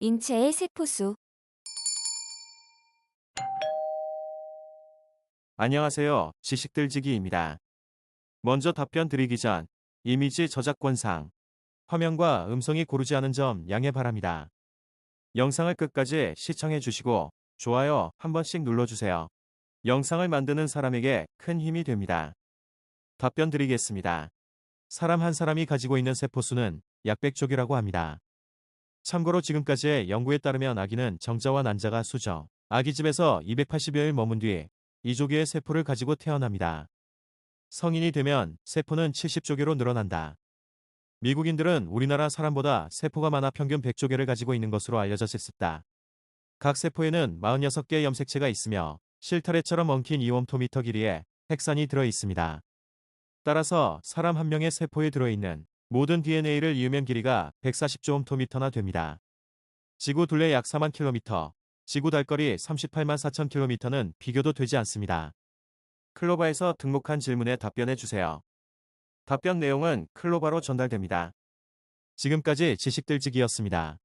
인체의 세포수, 안녕하세요. 지식들지기입니다. 먼저 답변 드리기 전 이미지 저작권상 화면과 음성이 고르지 않은 점 양해 바랍니다. 영상을 끝까지 시청해 주시고 좋아요 한 번씩 눌러주세요. 영상을 만드는 사람에게 큰 힘이 됩니다. 답변 드리겠습니다. 사람 한 사람이 가지고 있는 세포수는 약 100쪽이라고 합니다. 참고로 지금까지의 연구에 따르면 아기는 정자와 난자가 수저, 아기 집에서 280여일 머문 뒤 2조개의 세포를 가지고 태어납니다. 성인이 되면 세포는 70조개로 늘어난다. 미국인들은 우리나라 사람보다 세포가 많아 평균 100조개를 가지고 있는 것으로 알려져 있다. 각 세포에는 46개의 염색체가 있으며 실타래처럼 엉킨 이옴토미터 길이의 핵산이 들어 있습니다. 따라서 사람 한 명의 세포에 들어있는 모든 DNA를 이으면 길이가 140조 옴토미터나 됩니다. 지구 둘레 약 4만 킬로미터, 지구 달거리 38만 4천 킬로미터는 비교도 되지 않습니다. 클로바에서 등록한 질문에 답변해 주세요. 답변 내용은 클로바로 전달됩니다. 지금까지 지식들지기였습니다.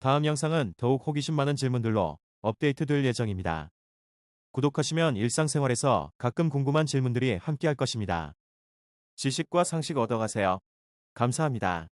다음 영상은 더욱 호기심 많은 질문들로 업데이트 될 예정입니다. 구독하시면 일상생활에서 가끔 궁금한 질문들이 함께할 것입니다. 지식과 상식 얻어가세요. 감사합니다.